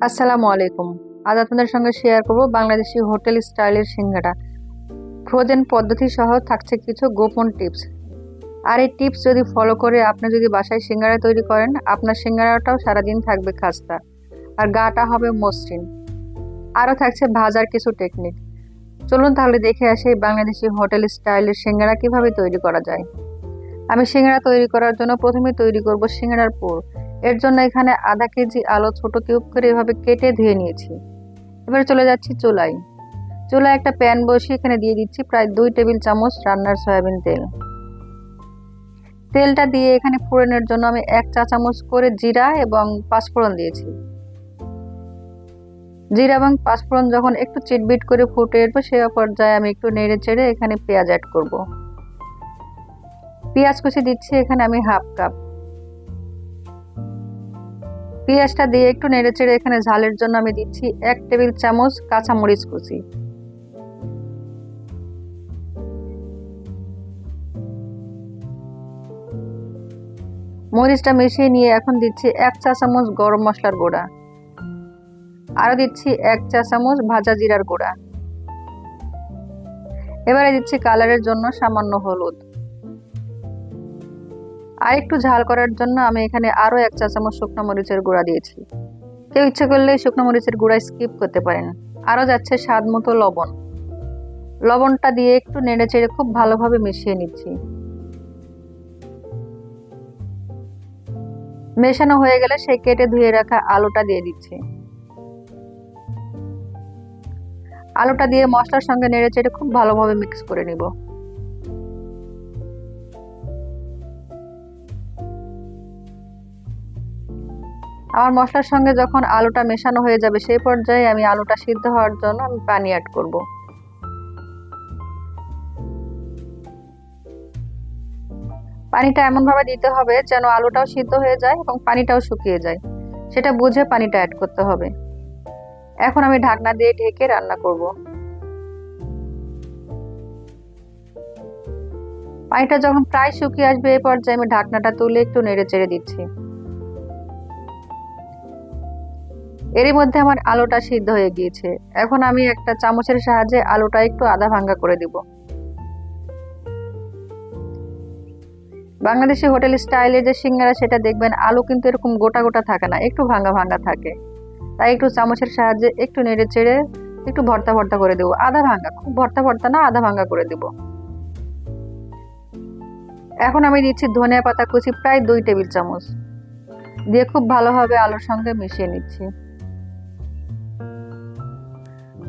আসসালামু আলাইকুম। আজ আপনাদের সঙ্গে শেয়ার করব বাংলাদেশি হোটেল স্টাইলের সিঙ্গারা ফ্রোজেন পদ্ধতি সহ থাকছে কিছু গোপন টিপস। আর এই টিপস যদি ফলো করে আপনি যদি বাসায় সিঙ্গারা তৈরি করেন, আপনার সিঙ্গারাটাও সারাদিন থাকবে খাস্তা। আর গাটা হবে মসৃণ। আরও থাকছে ভাজার কিছু টেকনিক চলুন তাহলে দেখে আসি বাংলাদেশি হোটেল স্টাইলের সিঙ্গারা কীভাবে তৈরি করা যায়। আমি সিঙ্গারা তৈরি করার জন্য প্রথমে তৈরি করব সিঙ্গারার পুর। এর জন্য এখানে আধা কেজি আলু ছোট কিউব করে এভাবে কেটে ধুয়ে নিয়েছি। এবার চলে যাচ্ছি চুলায়। চুলায় একটা প্যান বসিয়ে এখানে দিয়ে দিচ্ছি প্রায় দুই টেবিল চামচ রান্নার সয়াবিন তেল। তেলটা দিয়ে এখানে ফোড়নের জন্য আমি এক চা চামচ করে জিরা এবং পাঁচফোড়ন দিয়েছি। জিরা এবং পাঁচফোড়ন যখন একটু চিটবিট করে ফুটে উঠবে, সে পর্যায়ে আমি একটু নেড়ে চেড়ে এখানে পেঁয়াজ অ্যাড করব। পেঁয়াজ কুচি দিচ্ছি এখানে আমি হাফ কাপ। পেঁয়াজটা দিয়ে একটু নেড়ে চেড়ে এখানে ঝালের জন্য আমি দিচ্ছি এক টেবিল চামচ কাঁচা মরিচ কুচি। মরিচটা মিশিয়ে নিয়ে এখন দিচ্ছি এক চা চামচ গরম মশলার গুঁড়া। আরও দিচ্ছি এক চা চামচ ভাজা জিরার গুঁড়া। এবারে দিচ্ছি কালারের জন্য সামান্য হলুদ। আর একটু ঝাল করার জন্য আমি এখানে আরও এক চা চামচ শুকনো মরিচের গুঁড়া দিয়েছি। কেউ ইচ্ছে করলে শুকনো মরিচের গুঁড়া স্কিপ করতে পারেন। আরও যাচ্ছে স্বাদ মতো লবণ। লবণটা দিয়ে একটু নেড়ে চেড়ে খুব ভালোভাবে মিশিয়ে নিচ্ছি। মেশানো হয়ে গেলে সেই কেটে ধুয়ে রাখা আলুটা দিয়ে দিচ্ছি। আলুটা দিয়ে মশলার সঙ্গে নেড়ে চেড়ে খুব ভালোভাবে মিক্স করে নিব। আমার মশলার সঙ্গে যখন আলুটা মেশানো হয়ে যাবে সেই পর্যায়ে আমি আলুটা সিদ্ধ হওয়ার জন্য আমি পানি অ্যাড করব। পানিটা এমনভাবে দিতে হবে যেন আলুটাও সিদ্ধ হয়ে যায় এবং পানিটাও শুকিয়ে যায়। সেটা বুঝে পানিটা অ্যাড করতে হবে। এখন আমি ঢাকনা দিয়ে ঢেকে রান্না করব। পানিটা যখন প্রায় শুকিয়ে আসবে এই পর্যায়ে আমি ঢাকনাটা তুলে একটু নেড়ে চেড়ে দিচ্ছি। এরই মধ্যে আমার আলুটা সিদ্ধ হয়ে গিয়েছে। এখন আমি একটা চামচের সাহায্যে আলুটা একটু আধা ভাঙ্গা করে দিব। বাংলাদেশি হোটেল স্টাইলে যে সিঙ্গারা সেটা দেখবেন, আলু কিন্তু এরকম গোটা গোটা থাকে না, একটু ভাঙ্গা ভাঙ্গা থাকে। তাই একটু চামচের সাহায্যে একটু নেড়ে চেড়ে একটু ভর্তা ভর্তা করে দেবো। আধা ভাঙ্গা, খুব ভর্তা ভর্তা না, আধা ভাঙ্গা করে দেব। এখন আমি দিচ্ছি ধনিয়া পাতা কুচি, প্রায় দুই টেবিল চামচ। দিয়ে খুব ভালোভাবে আলুর সঙ্গে মিশিয়ে নিচ্ছি।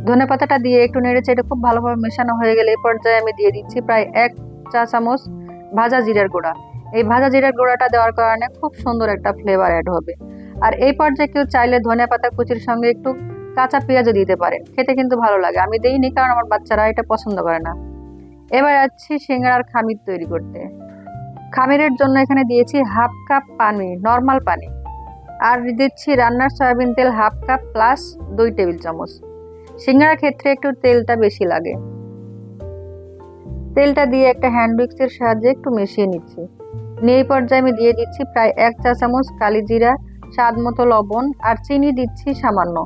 ধনে পাতাটা দিয়ে একটু নেড়ে চেড়ে খুব ভালোভাবে মেশানো হয়ে গেলে এই পর্যায়ে আমি দিয়ে দিচ্ছি প্রায় এক চা চামচ ভাজা জিরার গুঁড়া। এই ভাজা জিরার গুঁড়াটা দেওয়ার কারণে খুব সুন্দর একটা ফ্লেভার অ্যাড হবে। আর এই পর্যায়ে কেউ চাইলে ধনে পাতা কুচির সঙ্গে একটু কাঁচা পেঁয়াজও দিতে পারেন। খেতে কিন্তু ভালো লাগে। আমি দিইনি কারণ আমার বাচ্চারা এটা পছন্দ করে না। এবার যাচ্ছি সিঙ্গারার খামির তৈরি করতে। খামিরের জন্য এখানে দিয়েছি হাফ কাপ পানি নর্মাল পানি। আর দিচ্ছি রান্নার সয়াবিন তেল হাফ কাপ প্লাস দুই টেবিল চামচ। সিঙ্গারার ক্ষেত্রে একটু তেলটা বেশি লাগে। তেলটা দিয়ে একটা হ্যান্ড উইক্সের সাহায্যে একটু মিশিয়ে নিচ্ছি। নিয়ে এই পর্যায়ে আমি দিয়ে দিচ্ছি প্রায় এক চা চামচ কালি জিরা, স্বাদ মতো লবণ আর চিনি দিচ্ছি সামান্য।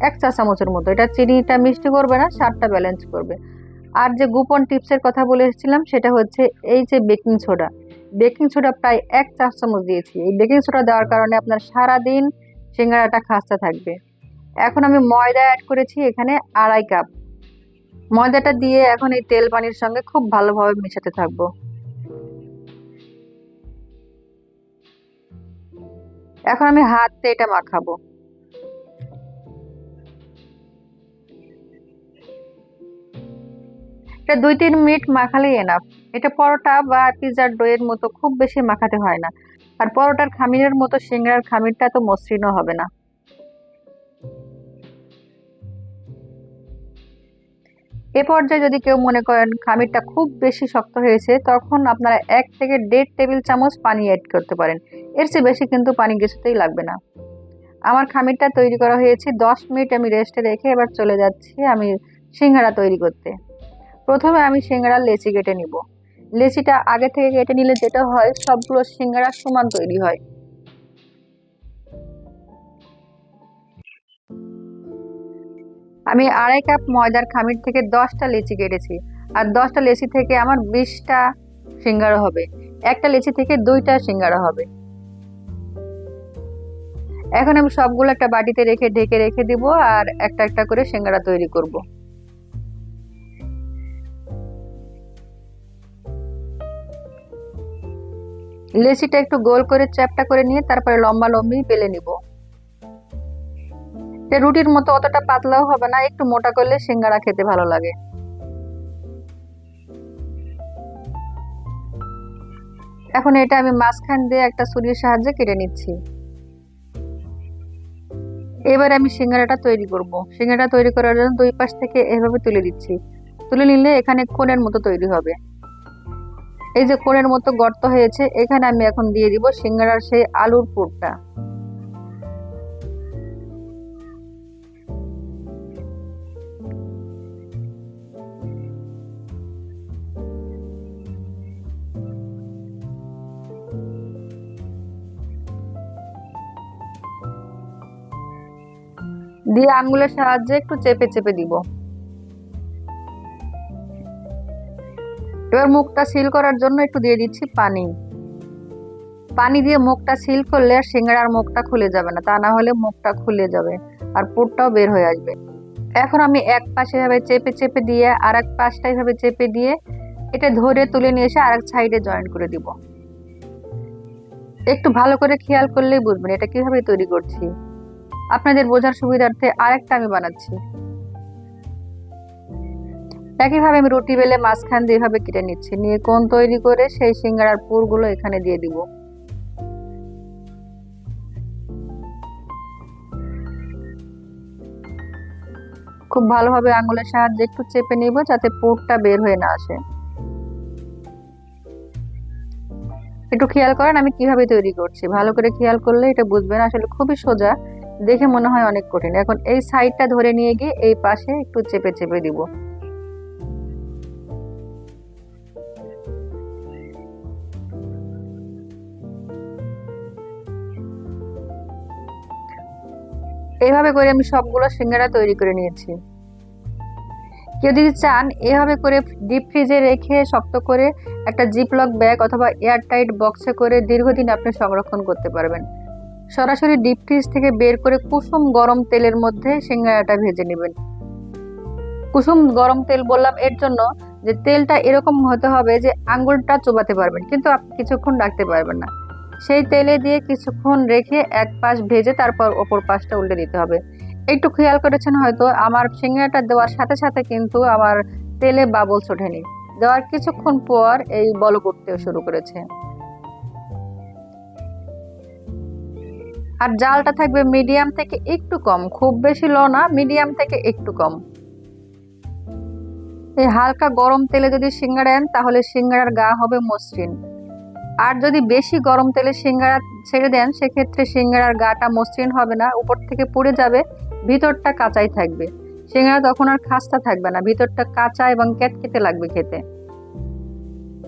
এক চা চামচের মতো। এটা চিনিটা মিষ্টি করবে না, স্বাদটা ব্যালেন্স করবে। আর যে গোপন টিপসের কথা বলে এসেছিলাম, সেটা হচ্ছে এই যে বেকিং সোডা বেকিং সোডা প্রায় এক চা চামচ দিয়েছি। এই বেকিং সোডা দেওয়ার কারণে আপনার সারাদিন সিঙ্গারাটা খাস্তা থাকবে। এখন আমি ময়দা অ্যাড করেছি এখানে আড়াই কাপ ময়দাটা দিয়ে এখন এই তেল পানির সঙ্গে খুব ভালোভাবে মেশাতে থাকব। এখন আমি হাতে এটা মাখাবো। এটা দুই তিন মিনিট মাখালেই এনাফ এটা পরোটা বা পিজার ডোয়ের মতো খুব বেশি মাখাতে হয় না। আর পরোটার খামিরের মতো সিঙ্গারার খামিরটা তো মসৃণও হবে না। এ পর্যায়ে যদি কেউ মনে করেন খামিরটা খুব বেশি শক্ত হয়েছে, তখন আপনারা এক থেকে দেড় টেবিল চামচ পানি অ্যাড করতে পারেন। এর চেয়ে বেশি কিন্তু পানি কিছুতেই লাগবে না। আমার খামিরটা তৈরি করা হয়েছে, দশ মিনিট আমি রেস্টে রেখে এবার চলে যাচ্ছি আমি সিঙ্গারা তৈরি করতে। প্রথমে আমি সিঙ্গারার লেচি কেটে নিব। লেচিটা আগে থেকে কেটে নিলে যেটা হয়, সবগুলো সিঙ্গারা সমান তৈরি হয়। আমি আড়াই কাপ ময়দার খামির থেকে দশটা লেচি কেটেছি। আর দশটা লেচি থেকে আমার বিশটা সিঙ্গারা হবে। একটা লেচি থেকে দুইটা সিঙ্গারা হবে। এখন আমি সবগুলো একটা বাটিতে রেখে ঢেকে রেখে দিব আর একটা একটা করে সিঙ্গারা তৈরি করব। লেচিটা একটু গোল করে চ্যাপটা করে নিয়ে তারপরে লম্বা লম্বি বেলে নিব। এটা রুটির মতো অতটা পাতলাও হবে না, একটু মোটা করলে সিঙ্গারা খেতে ভালো লাগে। এখন এটা আমি মাঝখান দিয়ে একটা ছুরির সাহায্যে কেটে নিচ্ছি। এবার আমি সিঙ্গারাটা তৈরি করব। সিঙ্গারাটা তৈরি করার জন্য দুই পাশ থেকে এভাবে তুলে দিচ্ছি। তুলে নিলে এখানে কোণের মতো তৈরি হবে। এই যে কোণের মতো গর্ত হয়েছে, এখানে আমি এখন দিয়ে দিব সিঙ্গারার সেই আলুর পুরটা। দিয়ে আঙ্গুলের সাহায্যে একটু চেপে চেপে দিব। এবার মুখটা সিল করার জন্য একটু দিয়ে দিচ্ছি পানি। পানি দিয়ে মুখটা সিল করলে আর সিঙ্গাড়ার মুখটা খুলে যাবে না, তা না হলে মুখটা খুলে যাবে আর পুরটাও বের হয়ে আসবে। এখন আমি এক পাশে এভাবে চেপে চেপে দিয়ে আর এক পাশটা এভাবে চেপে দিয়ে এটা ধরে তুলে নিয়ে এসে আর এক সাইডে জয়েন করে দিব। একটু ভালো করে খেয়াল করলেই বুঝবেন এটা কীভাবে তৈরি করছি। আপনাদের বোঝার সুবিধার্থে আরেকটা আমি বানাচ্ছি। একইভাবে আমি রুটি বেলে মাঝখান দিয়ে এভাবে কেটে নিচ্ছি। নিয়ে কোন তৈরি করে সেই সিঙ্গারার পুরগুলো এখানে দিয়ে দিব। খুব ভালোভাবে আঙুলের সাহায্যে একটু চেপে নিব যাতে পুরটা বের হয়ে না আসে। একটু খেয়াল করেন আমি কীভাবে তৈরি করছি। ভালো করে খেয়াল করলে এটা বুঝবেন, আসলে খুবই সোজা। দেখে মনে হয় অনেক কঠিন। এখন এই সাইডটা ধরে নিয়ে গিয়ে এই পাশে একটু চেপে চেপে দিব। এইভাবে করে আমি সবগুলো সিঙ্গারা তৈরি করে নিয়েছি। কেউ যদি চান, এভাবে করে ডিপ ফ্রিজে রেখে শক্ত করে একটা জিপলক ব্যাগ অথবা এয়ারটাইট বক্সে করে দীর্ঘদিন আপনি সংরক্ষণ করতে পারবেন। সরাসরি ডিপ ফ্রিজ থেকে বের করে কুসুম গরম তেলের মধ্যে সিঙ্গারাটা ভেজে নেবেন। কুসুম গরম তেল বললাম এর জন্য যে তেলটা এরকম হতে হবে যে আঙ্গুলটা চোবাতে পারবেন, কিন্তু আপনি কিছুক্ষণ রাখতে পারবেন না। সেই তেলে দিয়ে কিছুক্ষণ রেখে এক পাশ ভেজে তারপর ওপর পাশটা উল্টে দিতে হবে। একটু খেয়াল করেছেন হয়তো আমার সিঙ্গারাটা দেওয়ার সাথে সাথে কিন্তু আমার তেলে বাবলস ওঠেনি। দেওয়ার কিছুক্ষণ পর এই বল করতে শুরু করেছে। আর জালটা থাকবে মিডিয়াম থেকে একটু কম, খুব বেশি লো না, মিডিয়াম থেকে একটু কম। এই হালকা গরম তেলে যদি সিঙ্গারা দেন, তাহলে সিঙ্গারার গা হবে মসৃণ। আর যদি বেশি গরম তেলে সিঙ্গারা ছেড়ে দেন, সেক্ষেত্রে সিঙ্গারার গাটা মসৃণ হবে না, উপর থেকে পুড়ে যাবে, ভিতরটা কাঁচাই থাকবে। সিঙ্গারা তখন আর খাস্তা থাকবে না, ভিতরটা কাঁচা এবং ক্যাটকেটে লাগবে খেতে।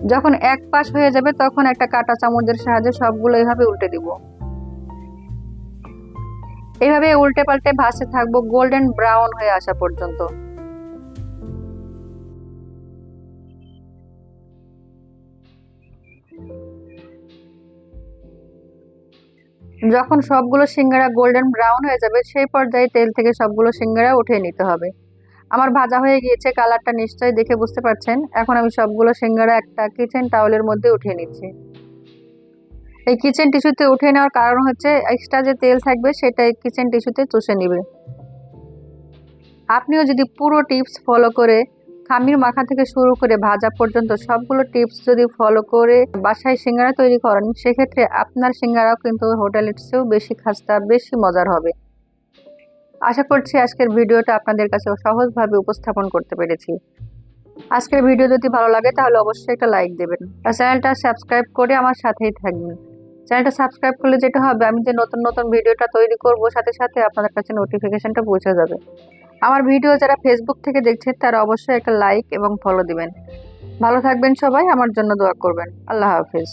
যখন এক পাশ হয়ে যাবে, তখন একটা কাটা চামচের সাহায্যে সবগুলো এইভাবে উল্টে দিব। এভাবে উল্টে পাল্টে ভাসে থাকব গোল্ডেন ব্রাউন হয়ে আসা পর্যন্ত। যখন সবগুলো সিঙ্গারা গোল্ডেন ব্রাউন হয়ে যাবে, সেই পর্যায়ে তেল থেকে সবগুলো সিঙ্গারা উঠিয়ে নিতে হবে। আমার ভাজা হয়ে গিয়েছে কালারটা নিশ্চয়ই দেখে বুঝতে পারছেন। এখন আমি সবগুলো সিঙ্গারা একটা কিচেন টাওয়েলের মধ্যে উঠিয়ে নিচ্ছি। এই কিচেন টিস্যুতে উঠে নেওয়ার কারণ হচ্ছে এক্সট্রা যে তেল থাকবে সেটা এই কিচেন টিস্যুতে চুষে নেবে। আপনিও যদি পুরো টিপস ফলো করে খামির মাখা থেকে শুরু করে ভাজা পর্যন্ত সবগুলো টিপস যদি ফলো করে বাসায় সিঙ্গারা তৈরি করেন, সেক্ষেত্রে আপনার সিঙ্গারাও কিন্তু হোটেলের চেয়েও বেশি খাস্তা, বেশি মজার হবে। আশা করছি আজকের ভিডিওটা আপনাদের কাছে সহজভাবে উপস্থাপন করতে পেরেছি। আজকের ভিডিও যদি ভালো লাগে তাহলে অবশ্যই একটা লাইক দেবেন। আর চ্যানেলটা সাবস্ক্রাইব করে আমার সাথেই থাকবেন। চ্যানেলটা সাবস্ক্রাইব করলে যেটা হবে, আমি যে নতুন নতুন ভিডিওটা তৈরি করব, সাথে সাথে আপনাদের কাছে নোটিফিকেশনটা পৌঁছে যাবে। আমার ভিডিও যারা ফেসবুক থেকে দেখছেন, তারা অবশ্যই একটা লাইক এবং ফলো দিবেন। ভালো থাকবেন সবাই, আমার জন্য দোয়া করবেন। আল্লাহ হাফিজ।